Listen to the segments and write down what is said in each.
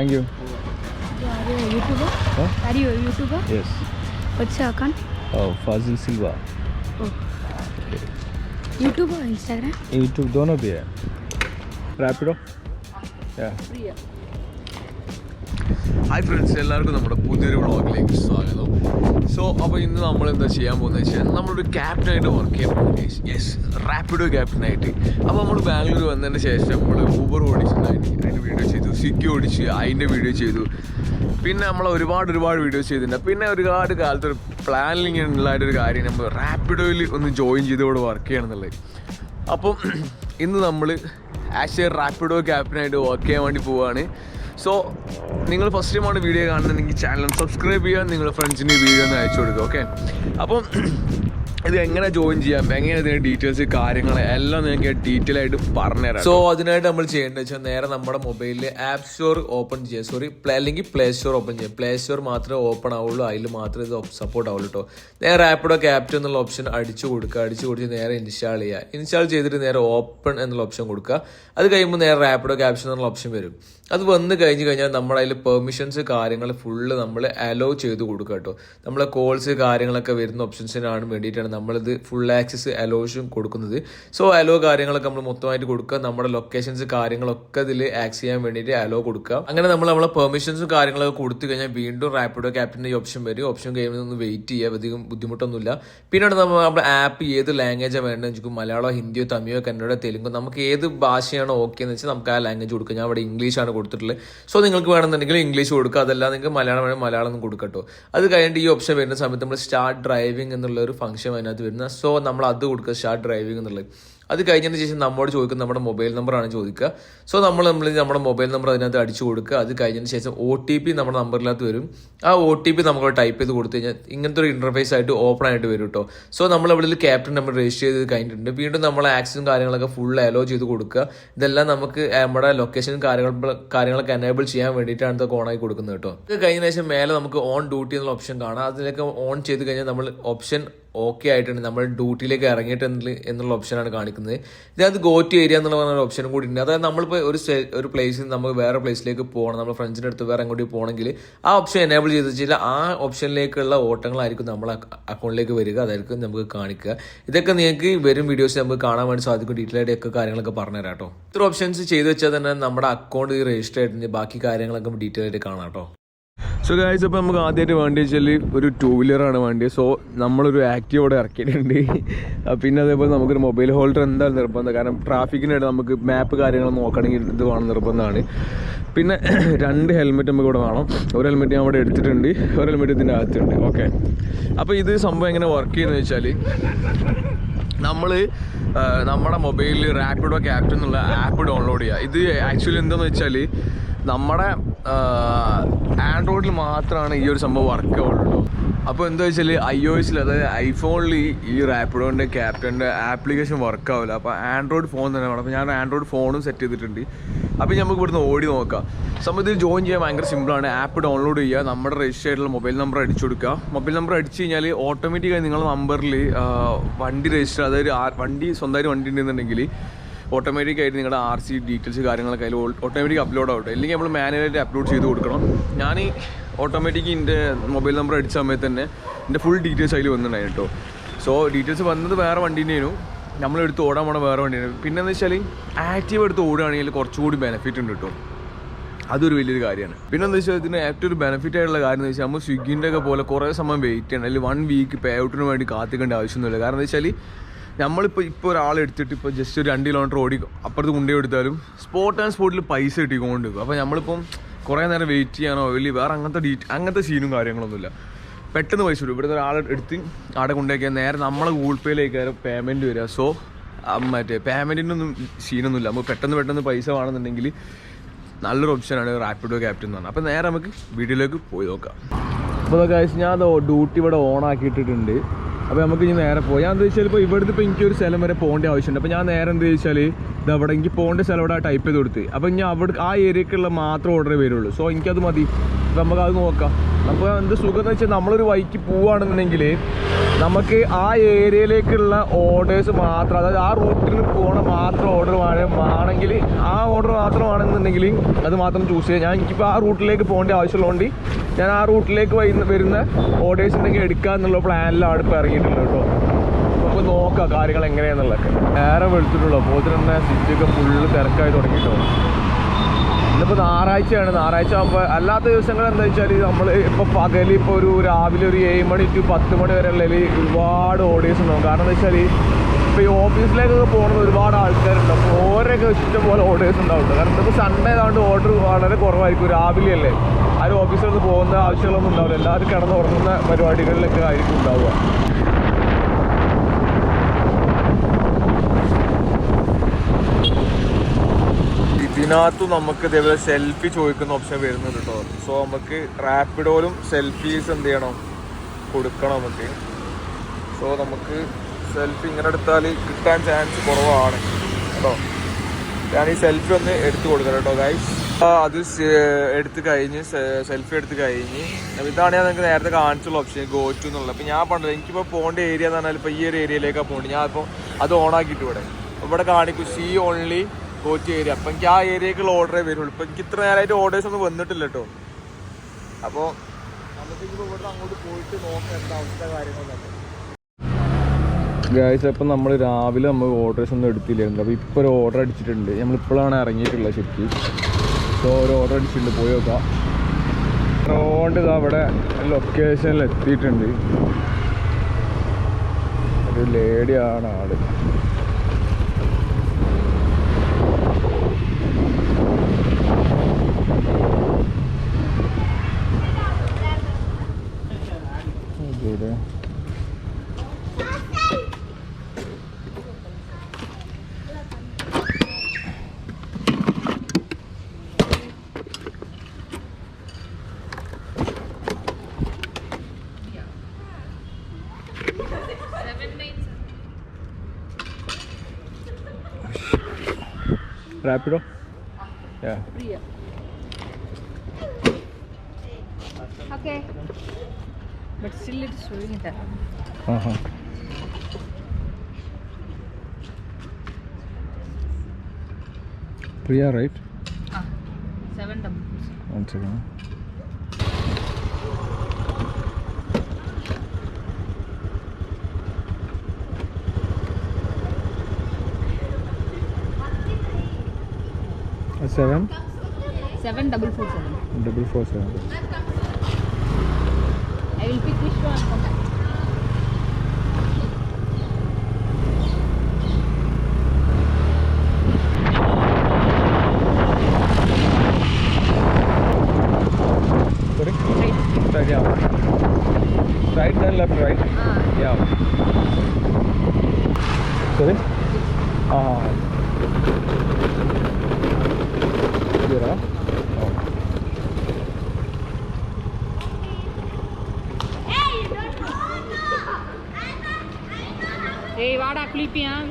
Thank you. Are you a YouTuber? Huh? Are you a YouTuber? Yes. What's your account? Oh, Fazil Silva. Oh. YouTube or Instagram? YouTube, दोनों भी yeah. Hi friends എല്ലാവർക്കും നമ്മുടെ പുതിയൊരു വ്ളോഗിലേക്ക് സ്വാഗതം. So അപ്പോൾ ഇന്ന് നമ്മൾ എന്താ ചെയ്യാൻ പോകുന്നത് വെച്ചാൽ നമ്മളൊരു ക്യാപ്റ്റനായിട്ട് വർക്ക് ചെയ്യാൻ പോകുന്നത് യെസ് റാപ്പിഡോ ക്യാപ്റ്റനായിട്ട് അപ്പോൾ നമ്മൾ ബാംഗ്ലൂർ വന്നതിന് ശേഷം നമ്മൾ ഊബർ ഓടിച്ചിട്ടുണ്ടായിരുന്നു അതിന്റെ വീഡിയോ ചെയ്തു സ്വിഗ്ഗി ഓടിച്ച് അതിന്റെ വീഡിയോ ചെയ്തു. പിന്നെ നമ്മൾ ഒരുപാട് ഒരുപാട് വീഡിയോസ് ചെയ്തിട്ടുണ്ട്. പിന്നെ ഒരുപാട് കാലത്ത് ഒരു പ്ലാനിങ് ഉള്ളതായിട്ടൊരു കാര്യം നമ്മൾ റാപ്പിഡോയിൽ ഒന്ന് ജോയിൻ ചെയ്ത് ഇവിടെ വർക്ക് ചെയ്യണം എന്നുള്ളത്. അപ്പം ഇന്ന് നമ്മൾ ആസ് എ റാപ്പിഡോ ക്യാപ്റ്റനായിട്ട് വർക്ക് ചെയ്യാൻ വേണ്ടി പോവുകയാണ് സോ നിങ്ങൾ ഫസ്റ്റ് ടൈമാണ് വീഡിയോ കാണുന്നുണ്ടെങ്കിൽ ചാനൽ സബ്സ്ക്രൈബ് ചെയ്യുക നിങ്ങളുടെ ഫ്രണ്ട്സിന് ഈ വീഡിയോ ഒന്ന് അയച്ചു കൊടുക്കുക ഓക്കെ അപ്പം ഇത് എങ്ങനെ ജോയിൻ ചെയ്യാം എങ്ങനെ ഇതിന്റെ ഡീറ്റെയിൽസ് കാര്യങ്ങൾ എല്ലാം നിങ്ങൾക്ക് ഡീറ്റെയിൽ ആയിട്ട് പറഞ്ഞുതരാം സോ അതിനായിട്ട് നമ്മൾ ചെയ്യേണ്ടത് വെച്ചാൽ നേരെ നമ്മുടെ മൊബൈലിൽ ആപ്പ് സ്റ്റോർ ഓപ്പൺ ചെയ്യുക സോറി പ്ലേ അല്ലെങ്കിൽ പ്ലേ സ്റ്റോർ ഓപ്പൺ ചെയ്യുക പ്ലേ സ്റ്റോർ മാത്രമേ ഓപ്പൺ ആവുള്ളൂ അതിൽ മാത്രമേ ഇത് സപ്പോർട്ട് ആവുള്ളൂ കേട്ടോ. നേരെ ആപ്പിടെ ക്യാപ്റ്റൻ എന്നുള്ള ഓപ്ഷൻ അടിച്ചു കൊടുക്കുക അടിച്ചു കൊടുത്ത് നേരെ ഇൻസ്റ്റാൾ ചെയ്യുക. ഇൻസ്റ്റാൾ ചെയ്തിട്ട് നേരെ ഓപ്പൺ എന്നുള്ള ഓപ്ഷൻ കൊടുക്കുക. അത് കഴിയുമ്പോൾ നേരെ ആപ്പിടെ ക്യാപ്ഷൻ എന്നുള്ള ഓപ്ഷൻ വരും. അത് വന്നു കഴിഞ്ഞ് കഴിഞ്ഞാൽ നമ്മൾ അതിൽ പെർമിഷൻസ് കാര്യങ്ങൾ ഫുള്ള് നമ്മൾ അലോ ചെയ്ത് കൊടുക്കുക കേട്ടോ. നമ്മളെ കോൾസ് കാര്യങ്ങളൊക്കെ വരുന്ന ഓപ്ഷൻസിനാണ് വേണ്ടിയിട്ടാണ് നമ്മളിത് ഫുൾ ആക്സസ് അലോഷും കൊടുക്കുന്നത്. സോ അലോ കാര്യങ്ങളൊക്കെ നമ്മൾ മൊത്തമായിട്ട് കൊടുക്കുക. നമ്മുടെ ലൊക്കേഷൻസ് കാര്യങ്ങളൊക്കെ ഇതിൽ ആക്സ് ചെയ്യാൻ വേണ്ടിയിട്ട് അലോ കൊടുക്കുക. അങ്ങനെ നമ്മൾ നമ്മളെ പെർമിഷൻസും കാര്യങ്ങളൊക്കെ കൊടുത്തു കഴിഞ്ഞാൽ വീണ്ടും റാപ്പിഡോ ക്യാപ്റ്റന്റെ ഈ ഓപ്ഷൻ വരും. ഓപ്ഷൻ കഴിയുമ്പോൾ ഒന്ന് വെയിറ്റ് ചെയ്യുക. അധികം ബുദ്ധിമുട്ടൊന്നുമില്ല. പിന്നീട് നമ്മൾ നമ്മുടെ ആപ്പ് ഏത് ലാംഗ്വേജാണ് വേണ്ടത് വെച്ചാൽ മലയാളമോ ഹിന്ദിയോ തമിഴോ കന്നഡ തെലുങ്കോ നമുക്ക് ഏത് ഭാഷയാണോ ഓക്കെ എന്ന് വെച്ചാൽ നമുക്ക് ആ ലാംഗ്വേജ് കൊടുക്കുക. ഞാൻ അവിടെ ഇംഗ്ലീഷാണ് കൊടുത്തിട്ടുള്ളത്. സോ നിങ്ങൾക്ക് വേണമെന്നുണ്ടെങ്കിൽ ഇംഗ്ലീഷ് കൊടുക്കുക. അതല്ല നിങ്ങൾക്ക് മലയാളം വേണമെങ്കിൽ മലയാളം ഒന്നും കൊടുക്കട്ടോ. അത് കഴിഞ്ഞിട്ട് ഈ ഓപ്ഷൻ വരുന്ന സമയത്ത് നമ്മൾ സ്റ്റാർട്ട് ഡ്രൈവിംഗ് എന്നുള്ള ഒരു ഫംഗ്ഷൻ അതിനകത്ത് വരുന്ന. സോ നമ്മൾ അത് കൊടുക്കുക സ്റ്റാർട്ട് ഡ്രൈവിംഗ് എന്നുള്ളത്. അത് കഴിഞ്ഞതിന് ശേഷം നമ്മോട് ചോദിക്കും നമ്മുടെ മൊബൈൽ നമ്പറാണ് ചോദിക്കുക. സോ നമ്മൾ നമ്മൾ നമ്മുടെ മൊബൈൽ നമ്പർ അതിനകത്ത് അടിച്ചു കൊടുക്കുക. അത് കഴിഞ്ഞതിന് ശേഷം ഒ ടി പി നമ്മുടെ നമ്പറിനകത്ത് വരും. ആ ഒ ടി പി നമ്മൾ ടൈപ്പ് ചെയ്ത് കൊടുത്തു കഴിഞ്ഞാൽ ഇങ്ങനത്തെ ഒരു ഇന്റർഫേസ് ആയിട്ട് ഓപ്പൺ ആയിട്ട് വരും കേട്ടോ സോ നമ്മൾ ഇവിടെ ക്യാപ്റ്റൻ നമ്പർ രജിസ്റ്റർ ചെയ്ത് കഴിഞ്ഞിട്ടുണ്ട്. വീണ്ടും നമ്മൾ ആക്സിസും കാര്യങ്ങളൊക്കെ ഫുൾ അലോ ചെയ്ത് കൊടുക്കുക. ഇതെല്ലാം നമുക്ക് നമ്മുടെ ലൊക്കേഷൻ കാര്യങ്ങൾ കാര്യങ്ങളൊക്കെ എനേബിൾ ചെയ്യാൻ വേണ്ടിയിട്ടാണ് കോൺ ആയി കൊടുക്കുന്നത് കേട്ടോ ഇത് കഴിഞ്ഞ ശേഷം മേലെ നമുക്ക് ഓൺ ഡ്യൂട്ടി എന്നുള്ള ഓപ്ഷൻ കാണാം. അതിലേക്ക് ഓൺ ചെയ്ത് കഴിഞ്ഞാൽ നമ്മൾ ഓപ്ഷൻ ഓക്കെ ആയിട്ടുണ്ട്. നമ്മൾ ഡ്യൂട്ടിയിലേക്ക് ഇറങ്ങിയിട്ടുണ്ട് എന്നുള്ള ഓപ്ഷനാണ് കാണിക്കുന്നത്. ഇതിനകത്ത് ഗോ ടു ഏരിയ എന്നുള്ള പറഞ്ഞ ഓപ്ഷനും കൂടി ഉണ്ട് അതായത് നമ്മളിപ്പോൾ ഒരു ഒരു പ്ലേസിൽ നിന്ന് നമുക്ക് വേറെ പ്ലേസിലേക്ക് പോകണം. നമ്മൾ ഫ്രണ്ട്സിന്റെ അടുത്ത് വേറെ എങ്ങോട്ട് പോകണമെങ്കിൽ ആ ഓപ്ഷൻ എനേബിൾ ചെയ്ത് വെച്ചാൽ ആ ഓപ്ഷനിലേക്കുള്ള ഓട്ടങ്ങളായിരിക്കും നമ്മളെ അക്കൗണ്ടിലേക്ക് വരിക. അതായിരിക്കും നമുക്ക് കാണിക്കുക. ഇതൊക്കെ നിങ്ങൾക്ക് വരും വീഡിയോസ് നമുക്ക് കാണാൻ വേണ്ടി സാധിക്കും. ഡീറ്റെയിൽ ആയിട്ട് ഒക്കെ കാര്യങ്ങളൊക്കെ പറഞ്ഞുതരാം കേട്ടോ. ഇത്ര ഓപ്ഷൻസ് ചെയ്ത് വെച്ചാൽ തന്നെ നമ്മുടെ അക്കൗണ്ട് രജിസ്റ്റർ ആയിട്ടുണ്ട്. ബാക്കി കാര്യങ്ങളൊക്കെ ഡീറ്റെയിൽ ആയിട്ട് കാണാം കേട്ടോ. സോ ഗായ്സ് അപ്പോൾ നമുക്ക് ആദ്യമായിട്ട് വേണ്ടി വെച്ചാൽ ഒരു ടൂ വീലറാണ് വേണ്ടി സോ നമ്മളൊരു ആക്റ്റീവ് അവിടെ ഇറക്കിയിട്ടുണ്ട്. പിന്നെ അതേപോലെ നമുക്കൊരു മൊബൈൽ ഹോൾഡർ എന്തായാലും നിർബന്ധം. കാരണം ട്രാഫിക്കിനായിട്ട് നമുക്ക് മാപ്പ് കാര്യങ്ങൾ നോക്കണമെങ്കിൽ ഇത് വേണം നിർബന്ധമാണ്. പിന്നെ രണ്ട് ഹെൽമെറ്റ് നമുക്ക് ഇവിടെ വേണം. ഒരു ഹെൽമെറ്റ് ഞാൻ ഇവിടെ എടുത്തിട്ടുണ്ട്. ഒരു ഹെൽമെറ്റ് ഇതിന്റെ അകത്തുണ്ട്. ഓക്കെ അപ്പോൾ ഇത് സംഭവം എങ്ങനെ വർക്ക് ചെയ്യുന്നത് വെച്ചാൽ നമ്മൾ നമ്മുടെ മൊബൈലിൽ റാപ്പിഡോ ക്യാപ്റ്റൻ എന്നുള്ള ആപ്പ് ഡൗൺലോഡ് ചെയ്യുക. ഇത് ആക്ച്വലി എന്താണെന്ന് വെച്ചാൽ നമ്മുടെ ആൻഡ്രോയിഡിൽ മാത്രമാണ് ഈ ഒരു സംഭവം വർക്ക് ആവുള്ളൂ. അപ്പോൾ എന്താ വെച്ചാൽ ഐ ഒ എസിൽ അതായത് ഐഫോണിൽ ഈ റാപ്പിഡോന്റെ ക്യാപ്റ്റന്റെ ആപ്ലിക്കേഷൻ വർക്ക് ആവില്ല അപ്പോൾ ആൻഡ്രോയിഡ് ഫോൺ തന്നെ വേണം. അപ്പോൾ ഞാൻ ആൻഡ്രോയിഡ് ഫോണും സെറ്റ് ചെയ്തിട്ടുണ്ട്. അപ്പോൾ നമുക്ക് ഇവിടുന്ന് ഓടി നോക്കാം. സംബന്ധിച്ച് ജോയിൻ ചെയ്യാൻ ഭയങ്കര സിമ്പിളാണ് ആപ്പ് ഡൗൺലോഡ് ചെയ്യുക. നമ്മുടെ രജിസ്റ്റർ ആയിട്ടുള്ള മൊബൈൽ നമ്പർ അടിച്ചു കൊടുക്കുക. മൊബൈൽ നമ്പർ അടിച്ച് കഴിഞ്ഞാൽ ഓട്ടോമാറ്റിക്കായി നിങ്ങളുടെ നമ്പറിൽ വണ്ടി രജിസ്റ്റർ അതായത് വണ്ടി സ്വന്തമായിട്ട് വണ്ടി ഉണ്ടെന്നുണ്ടെങ്കിൽ ഓട്ടോമാറ്റിക് ആയിട്ട് നിങ്ങളുടെ ആർ സി ഡീറ്റെയിൽസ് കാര്യങ്ങളൊക്കെ അതിൽ ഓട്ടോമാറ്റിക് അപ്ലോഡ് ആവട്ടെ. അല്ലെങ്കിൽ നമ്മൾ മാനുവലായിട്ട് അപ്ലോഡ് ചെയ്ത് കൊടുക്കണം. ഞാൻ ഈ ഓട്ടോമാറ്റിക് എന്റെ മൊബൈൽ നമ്പർ അടിച്ച സമയത്ത് തന്നെ എന്റെ ഫുൾ ഡീറ്റെയിൽസ് അതിൽ വന്നിട്ടുണ്ടായിരുന്നു കേട്ടോ. സോ ഡീറ്റെയിൽസ് വന്നത് വേറെ വണ്ടീന്റെയും നമ്മളെടുത്ത് ഓടാൻ പോണ വേറെ വണ്ടിയാണ്. പിന്നെ എന്ന് വെച്ചാൽ ആക്റ്റീവ് എടുത്ത് ഓടുകയാണെങ്കിൽ കുറച്ചുകൂടി ബെനിഫിറ്റ് ഉണ്ട് കേട്ടോ. അതൊരു വലിയൊരു കാര്യമാണ്. പിന്നെ എന്താ വെച്ചാൽ ഇതിന് ഏറ്റവും ഒരു ബെനിഫിറ്റ് ആയിട്ടുള്ള കാര്യം എന്ന് വെച്ചാൽ നമ്മൾ സ്വിഗ്ഗിന്റെ ഒക്കെ പോലെ കുറേ സമയം വെയിറ്റ് ചെയ്യണം. അല്ലെങ്കിൽ വൺ വീക്ക് പേ ഔട്ടിന് വേണ്ടി കാത്തിക്കേണ്ട ആവശ്യമൊന്നുമില്ല. കാരണം എന്താ വെച്ചാൽ നമ്മളിപ്പോൾ ഇപ്പോൾ ഒരാൾ എടുത്തിട്ട് ഇപ്പോൾ ജസ്റ്റ് ഒരു രണ്ട് കിലോമീറ്റർ ഓടി അപ്പുറത്ത് കുണ്ടി എടുത്താലും സ്പോട്ട് ആൻഡ് സ്പോട്ടിൽ പൈസ കിട്ടിക്കൊണ്ട് പോകും അപ്പോൾ നമ്മളിപ്പം കുറേ നേരം വെയിറ്റ് ചെയ്യാനോ വലിയ വേറെ അങ്ങനത്തെ ഡീറ്റ് അങ്ങനത്തെ സീനും കാര്യങ്ങളൊന്നുമില്ല. പെട്ടെന്ന് പൈസ വരും ഇവിടുത്തെ ഒരാൾ എടുത്ത് അവിടെ കൊണ്ടുപോയി നേരെ നമ്മളെ ഗൂഗിൾ പേയിലേക്ക് പേയ്മെന്റ് വരിക. സോ മറ്റേ പേയ്മെന്റിനൊന്നും സീനൊന്നുമില്ല നമുക്ക് പെട്ടെന്ന് പെട്ടെന്ന് പൈസ വേണമെന്നുണ്ടെങ്കിൽ നല്ലൊരു ഓപ്ഷനാണ് റാപ്പിഡോ ക്യാപ്റ്റൻ എന്ന് പറഞ്ഞാൽ അപ്പോൾ നേരെ നമുക്ക് വീട്ടിലേക്ക് പോയി നോക്കാം. അപ്പോൾ ഗൈസ് ഞാൻ അത് ഡ്യൂട്ടി ഇവിടെ ഓൺ ആക്കിയിട്ടിട്ടുണ്ട്. അപ്പോൾ നമുക്ക് ഇനി നേരെ പോയി. ഞാൻ എന്താ വെച്ചാൽ ഇപ്പോൾ ഇവിടുന്ന് ഇപ്പോൾ എനിക്കൊരു സ്ഥലം വരെ പോകേണ്ട ആവശ്യമുണ്ട്. അപ്പോൾ ഞാൻ നേരെ എന്താ വെച്ചാൽ ഇത് അവിടെ എനിക്ക് പോകേണ്ട സ്ഥലം അവിടെ ടൈപ്പ് ചെയ്ത് കൊടുത്ത്. അപ്പോൾ ഞാൻ അവിടെ ആ ഏരിയക്കുള്ള മാത്രം ഓർഡർ വരുള്ളൂ. സോ എനിക്കത് മതി. അപ്പോൾ നമുക്ക് അത് നോക്കാം. അപ്പോൾ എന്ത് സുഖം എന്ന് വെച്ചാൽ നമ്മളൊരു വഴിക്ക് പോവുകയാണെന്നുണ്ടെങ്കിൽ നമുക്ക് ആ ഏരിയയിലേക്കുള്ള ഓർഡേഴ്സ് മാത്രം അതായത് ആ റൂട്ടിൽ പോണ മാത്രം ഓർഡർ ആണെങ്കിൽ ആ ഓർഡർ മാത്രമാണെന്നുണ്ടെങ്കിൽ അത് മാത്രം ചൂസ് ചെയ്യാം. ഞാൻ എനിക്കിപ്പോൾ ആ റൂട്ടിലേക്ക് പോകേണ്ട ആവശ്യമുള്ളതുകൊണ്ട് ഞാൻ ആ റൂട്ടിലേക്ക് വരുന്ന ഓർഡേഴ്സ് ഉണ്ടെങ്കിൽ എടുക്കുക എന്നുള്ള പ്ലാനിലാണ് ഇപ്പോൾ ഇറങ്ങിയിട്ടുള്ളത് കേട്ടോ. നമുക്ക് നോക്കാം കാര്യങ്ങൾ എങ്ങനെയാണെന്നുള്ളതൊക്കെ വേറെ വെളുത്തിട്ടുള്ളൂ. അപ്പോൾ തന്നെ സിറ്റിയൊക്കെ ഫുള്ള് തിരക്കായി തുടങ്ങിയിട്ടോ. ഇന്നിപ്പോൾ ഞായറാഴ്ചയാണ്. ഞായറാഴ്ച ആകുമ്പോൾ അല്ലാത്ത ദിവസങ്ങൾ എന്താ വെച്ചാൽ നമ്മൾ ഇപ്പോൾ പകൽ ഇപ്പോൾ ഒരു രാവിലെ ഒരു ഏഴ് മണി ടു പത്ത് മണി വരെ ഉള്ളതിൽ ഒരുപാട് ഓഡിയൻസ് ഉണ്ടാവും. കാരണം എന്താ വെച്ചാൽ ഇപ്പോൾ ഈ ഓഫീസിലേക്കൊക്കെ പോകുന്നത് ഒരുപാട് ആൾക്കാരുണ്ട്. അപ്പോൾ ഓരോക്കെ ഇഷ്ടംപോലെ ഓർഡേഴ്സ് ഉണ്ടാവും. കാരണം ഇപ്പോൾ സൺഡേ ആയതുകൊണ്ട് ഓർഡർ വളരെ കുറവായിരിക്കും. രാവിലെ അല്ലേ? ആരും ഓഫീസിൽ നിന്ന് പോകുന്ന ആവശ്യങ്ങളൊന്നും ഉണ്ടാവില്ല. എല്ലാവരും കിടന്ന് ഉറങ്ങുന്ന പരിപാടികളിലൊക്കെ ആയിരിക്കും ഉണ്ടാവുക. ഇതിനകത്ത് നമുക്ക് ഇതേപോലെ സെൽഫി ചോദിക്കുന്ന ഓപ്ഷൻ വരുന്നുണ്ട് കേട്ടോ സോ നമുക്ക് റാപ്പിഡോയിലും സെൽഫീസ് എന്ത് ചെയ്യണം? കൊടുക്കണം നമുക്ക്. സോ നമുക്ക് സെൽഫി ഇങ്ങനെ എടുത്താൽ കിട്ടാൻ ചാൻസ് കുറവാണ്. കേട്ടോ? ഞാൻ ഈ സെൽഫി ഒന്ന് എടുത്തു കൊടുക്കാം കേട്ടോ ഗൈസ് അത് എടുത്ത് കഴിഞ്ഞ് സെൽഫി എടുത്ത് കഴിഞ്ഞ്. ഇതാണ് ഞാൻ നിങ്ങൾക്ക് നേരത്തെ കാണിച്ചുള്ള ഓപ്ഷൻ ഗോ ടു എന്നുള്ളത്. അപ്പോൾ ഞാൻ പറഞ്ഞത് എനിക്കിപ്പോൾ പോകേണ്ട ഏരിയ എന്ന് പറഞ്ഞാൽ ഇപ്പോൾ ഈ ഒരു ഏരിയയിലേക്കാണ് പോകേണ്ടത്. ഞാൻ ഇപ്പോൾ അത് ഓൺ ആക്കിയിട്ട് ഇവിടെ. ഇവിടെ കാണിക്കും see only go to area അപ്പം എനിക്ക് ആ ഏരിയക്കുള്ള ഓർഡറേ വരുള്ളൂ. ഇപ്പം എനിക്ക് ഇത്ര നേരമായിട്ട് ഓർഡേഴ്സ് ഒന്നും വന്നിട്ടില്ല കേട്ടോ. അപ്പോൾ നമുക്ക് ഇവിടെ അങ്ങോട്ട് പോയിട്ട് നോക്കാം എന്താ അവസ്ഥ കാര്യങ്ങളൊക്കെ. ഗായ്സ് അപ്പം നമ്മൾ രാവിലെ നമ്മൾ ഓർഡേഴ്സ് ഒന്നും എടുത്തില്ലായിരുന്നു. അപ്പോൾ ഇപ്പോൾ ഒരു ഓർഡർ അടിച്ചിട്ടുണ്ട്. നമ്മളിപ്പോഴാണ് ഇറങ്ങിയിട്ടുള്ളത് ശരിക്കും. സോ ഒരു ഓർഡർ അടിച്ചിട്ടുണ്ട്. പോയി നോക്കാം. അതുകൊണ്ട് ഇതാ അവിടെ ലൊക്കേഷനിൽ എത്തിയിട്ടുണ്ട്. ഒരു ലേഡിയാണ് ആൾ. rapido? Yeah. Okay. But still it is showing that. Uh huh. Priya, right? Ah, seven double. One second. seven? Double four seven. Double four seven. I will pick which one.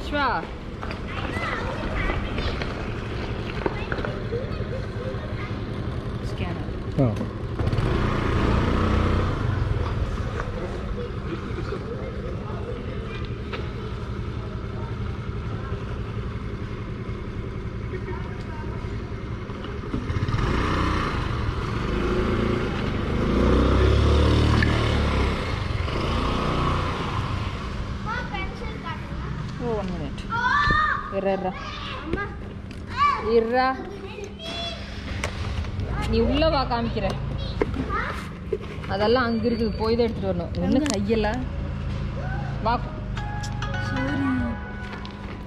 是吧？இர்ரா Irra Irra நீ உள்ள வா காமிக்கிற அதெல்லாம் அங்க இருக்குது போய் தான் எடுத்துட்டு வரணும் இன்னும் கையெல்லாம் வா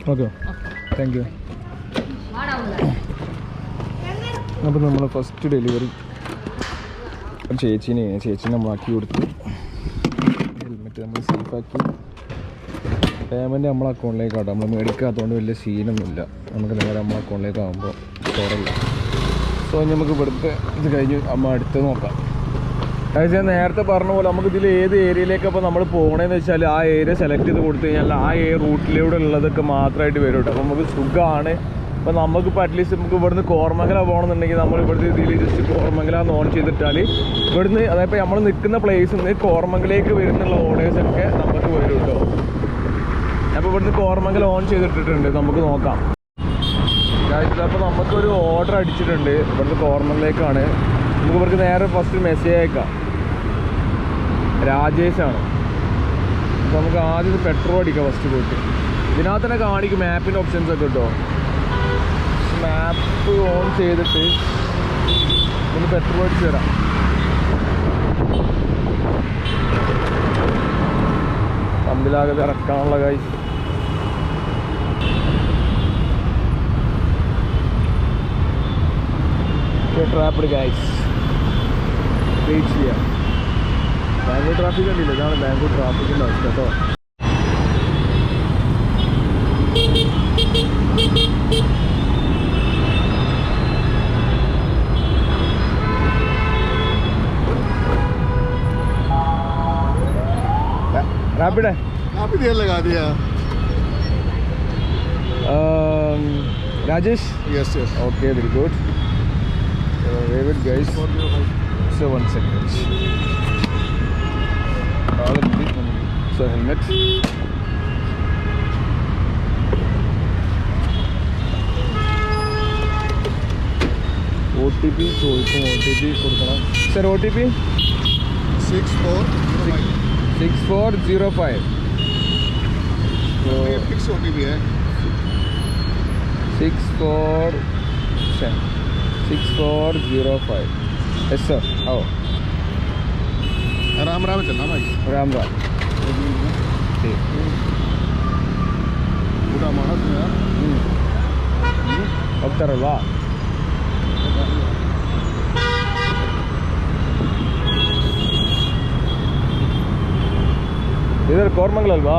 Okay. Thank you. வாடா உள்ள അപ്പോൾ നമ്മൾ ഫസ്റ്റ് ഡെലിവറി ചേച്ചീനെ ചേച്ചീനെ നമ്മളാക്കി കൊടുത്തു ഹെൽമെറ്റ് നമ്മൾ സേഫാക്കി പേയ്മെന്റ് നമ്മളെ അക്കൗണ്ടിലേക്ക് ആട്ടോ. നമ്മൾ മേടിക്കാത്തതുകൊണ്ട് വലിയ സീനൊന്നുമില്ല നമുക്ക് നേരെ നമ്മളെ അക്കൗണ്ടിലേക്ക് ആകുമ്പോൾ കുറവില്ല സോ ഇനി നമുക്ക് ഇവിടുത്തെ ഇത് കഴിഞ്ഞ് അമ്മ അടുത്ത് നോക്കാം. അതായത് ഞാൻ നേരത്തെ പറഞ്ഞ പോലെ നമുക്ക് ഇതിൽ ഏത് ഏരിയയിലേക്ക് അപ്പോൾ നമ്മൾ പോകണമെന്ന് വെച്ചാൽ ആ ഏരിയ സെലക്ട് ചെയ്ത് കൊടുത്തു കഴിഞ്ഞാൽ ആ ഏ റൂട്ടിലൂടെ ഉള്ളതൊക്കെ മാത്രമായിട്ട് വരും കേട്ടോ. അപ്പോൾ നമുക്ക് സുഖമാണ് അപ്പോൾ നമുക്കിപ്പോൾ അറ്റ്ലീസ്റ്റ് നമുക്ക് ഇവിടുന്ന് കോർമംഗല പോകണമെന്നുണ്ടെങ്കിൽ നമ്മൾ ഇവിടുത്തെ ഇതിൽ ജസ്റ്റ് കോർമംഗല എന്ന് ഓൺ ചെയ്തിട്ടാൽ ഇവിടുന്ന് അതായത് നമ്മൾ നിൽക്കുന്ന പ്ലേസിൽ നിന്ന് കോർമംഗലേക്ക് വരുന്നുള്ള ഓർഡേഴ്സൊക്കെ നമുക്ക് വരും കേട്ടോ. അപ്പോൾ ഇവിടുന്ന് കോർമംഗൽ ഓൺ ചെയ്തിട്ടിട്ടുണ്ട്. നമുക്ക് നോക്കാം. അപ്പോൾ നമുക്കൊരു ഓർഡർ അടിച്ചിട്ടുണ്ട്. ഇവിടുന്ന് കോർണറിലേക്കാണ് നമുക്ക് ഇവർക്ക് നേരെ ഫസ്റ്റ് മെസ്സേജ് അയക്കാം. രാജേഷാണ്. അപ്പോൾ നമുക്ക് ആദ്യം പെട്രോൾ അടിക്കാം ഫസ്റ്റ് പോയിട്ട്. ഇതിനകത്ത് തന്നെ കാണിക്കും മാപ്പിന്റെ ഓപ്ഷൻസ് ഒക്കെ കിട്ടോ മാപ്പ് ഓൺ ചെയ്തിട്ട് ഒന്ന് പെട്രോൾ അടിച്ച് തരാം. പമ്പിലാകെ ഇറക്കാനുള്ള കായ് ട്രാപ്പിഡ് ഗൈസ് വെയിറ്റ് ചെയ്യാം ബാംഗ്ലൂർ ട്രാഫിക് കണ്ടില്ല ഇതാണ് ബാംഗ്ലൂർ ട്രാഫിക്കിൻ്റെ അവസ്ഥ കേട്ടോ റാപ്പിഡേ काफी देर लगा दिया Rajesh yes yes Okay, very good. So, wave it, guys. So, one second. All of this, so helmet. O T P ചോദിക്കും ഒ ടി പി കൊടുക്കണം sir O T P six four six four zero five fix O T P है six four six four zero five yes sir आओ। राम राम चलना भाई। राम राम। पूरा मानस में यार। ಹೋಗ್ತಾರಲ್ವಾ वाह। ಕೋರ್ಮಂಗ್ಲ ಅಲ್ವಾ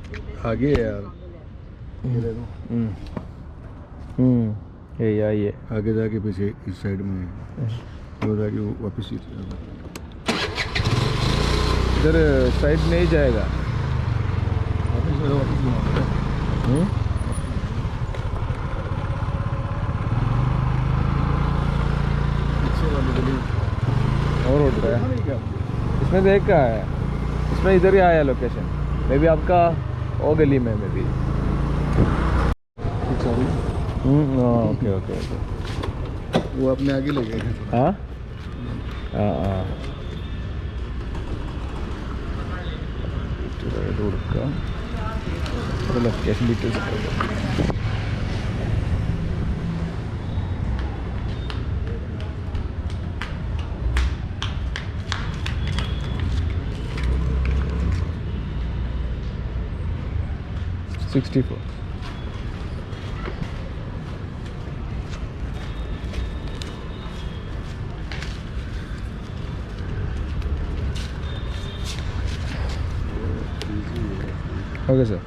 आगे है यार। ये हम्म।, हम्म।, हम्म। ये यार ये। आगे जाके पीछे इस साइड में। वो जाके वापस इधर साइड नहीं जाएगा। वापस हम्म। और उठ रहा है। इसमें देख का है? इसमें इधर ही आया लोकेशन मे भी आपका और गली में में भी। ओके ओके ओके वो अपने आगे ले गए हाँ? हाँ, हाँ। तो रोड का। मतलब litre 64 Okay, sir.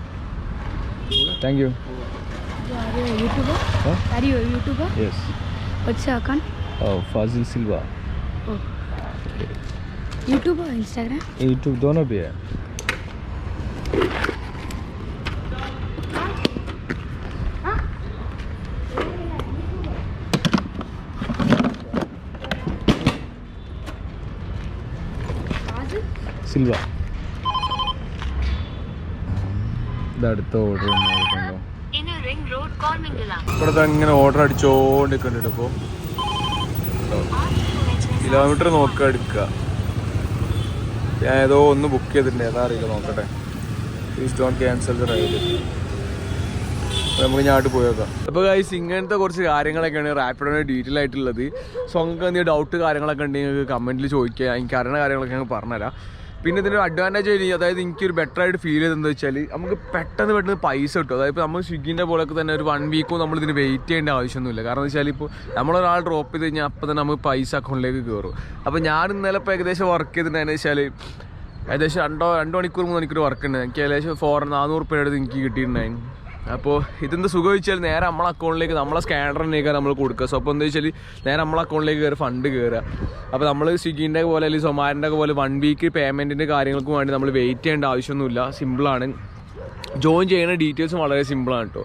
Thank you. Are you a YouTuber? Huh? Are you a YouTuber? Yes. What's your account? Oh, Fazil Silva. Oh. YouTube or Instagram? YouTube, दोनों സിൽവ. ഇതടുത്ത ഓർഡർ Cormingala. ഇവിടെ ഇങ്ങനെ ഓർഡർ അടിച്ചോണ്ടിരിക്കുന്നുണ്ട് ഇപ്പോൾ kilometre നോക്കുക എടുക്കുക ഞാൻ ഏതോ ഒന്ന് ബുക്ക് ചെയ്തിട്ടുണ്ട്. ഏതാ അറിയില്ല നോക്കട്ടെ. Please don't cancel the ride നമുക്ക് ഞാട്ട് പോയേക്കാം അപ്പോൾ ഗൈസ് ഇങ്ങനത്തെ കുറച്ച് കാര്യങ്ങളൊക്കെയാണ് റാപ്പിഡോയുടെ ഡീറ്റെയിൽ ആയിട്ടുള്ളത്. സോ നിങ്ങൾക്ക് എന്തെങ്കിലും ഡൗട്ട് കാര്യങ്ങളൊക്കെ ഉണ്ടെങ്കിൽ കമന്റിൽ കമന്റിൽ ചോദിക്കുക എനിക്ക് അറിയുന്ന കാര്യങ്ങളൊക്കെ ഞങ്ങൾ പറഞ്ഞുതരാം. പിന്നെ ഇതിന്റെ അഡ്വാന്റേജ് ആയി അതായത് എനിക്കൊരു ബെറ്റർ ആയിട്ട് ഫീൽ ചെയ്തെന്ന് വെച്ചാൽ നമുക്ക് പെട്ടെന്ന് പെട്ടെന്ന് പൈസ കിട്ടും. അതായത് ഇപ്പോൾ നമ്മൾ സ്വിഗ്ഗിന്റെ പോലൊക്കെ തന്നെ ഒരു വൺ വീക്കോ നമ്മൾ ഇതിന് വെയിറ്റ് ചെയ്യേണ്ട ആവശ്യമൊന്നുമില്ല. കാരണം വെച്ചാൽ ഇപ്പോൾ നമ്മളൊരാൾ ഡ്രോപ്പ് ചെയ്ത് കഴിഞ്ഞാൽ അപ്പം തന്നെ നമുക്ക് പൈസ അക്കൗണ്ടിലേക്ക് കയറും അപ്പോൾ ഞാൻ ഇന്നലെ ഇപ്പോൾ ഏകദേശം വർക്ക് ചെയ്തിട്ടുണ്ടെന്ന് വെച്ചാൽ ഏകദേശം രണ്ടോ രണ്ട് മണിക്കൂർ മൂന്ന് മണിക്കൂർ വർക്ക് ഉണ്ട് എനിക്ക് ഏകദേശം ഫോർ നാനൂറ് രൂപയുടെ അടുത്ത് എനിക്ക് കിട്ടിയിട്ടുണ്ടായിരുന്നു. അപ്പോൾ ഇതെന്ത് സുഖം വെച്ചാൽ നേരെ നമ്മളെ അക്കൗണ്ടിലേക്ക് നമ്മളെ സ്കാനറിനേക്ക് നമ്മൾ കൊടുക്കുക. സോ അപ്പോൾ എന്താ വെച്ചാൽ നേരെ നമ്മളെ അക്കൗണ്ടിലേക്ക് കയറി ഫണ്ട് കയറുക. അപ്പോൾ നമ്മൾ സ്വിഗ്ഗിന്റെ പോലെ അല്ലെങ്കിൽ സൊമാറ്റിന്റെ പോലെ വൺ വീക്ക് പേയ്മെന്റിന്റെ കാര്യങ്ങൾക്ക് വേണ്ടി നമ്മൾ വെയിറ്റ് ചെയ്യേണ്ട ആവശ്യമൊന്നുമില്ല. സിമ്പിളാണ് ജോയിൻ ചെയ്യുന്ന ഡീറ്റെയിൽസും വളരെ സിമ്പിളാണ് കേട്ടോ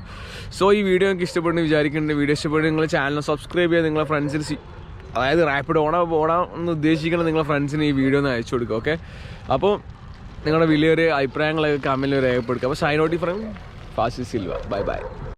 സോ ഈ വീഡിയോ എനിക്ക് ഇഷ്ടപ്പെടുന്നു വിചാരിക്കുന്നുണ്ട്. വീഡിയോ ഇഷ്ടപ്പെട്ട് നിങ്ങൾ ചാനൽ സബ്സ്ക്രൈബ് ചെയ്യുക. നിങ്ങളെ ഫ്രണ്ട്സിന് അതായത് റാപ്പിഡ് ഓണ ഓടാൻ എന്ന് ഉദ്ദേശിക്കുന്ന നിങ്ങളെ ഫ്രണ്ട്സിന് ഈ വീഡിയോ ഒന്ന് അയച്ചു കൊടുക്കുക ഓക്കെ അപ്പോൾ നിങ്ങളുടെ വലിയൊരു അഭിപ്രായങ്ങളൊക്കെ കമന്റിൽ രേഖപ്പെടുത്തുക. അപ്പോൾ സൈനോട്ടി friend from Fasi Silva. Bye bye.